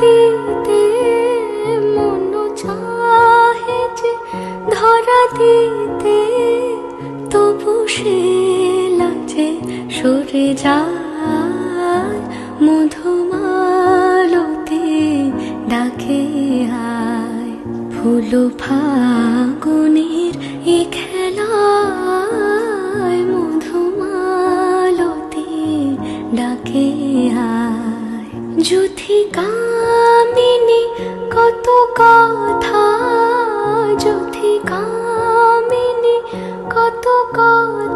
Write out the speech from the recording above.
দিতে মন চাহে যে ধরা দিতে, তবু সে লাগছে সরে যায় মধুমালতে ডাকে আয়। ফুল ফাগুনের এ খেলায় মধুমালতে ডাকে আয়। যুথি কামিনী কত কথা। যুথি কামিনী কত কথা।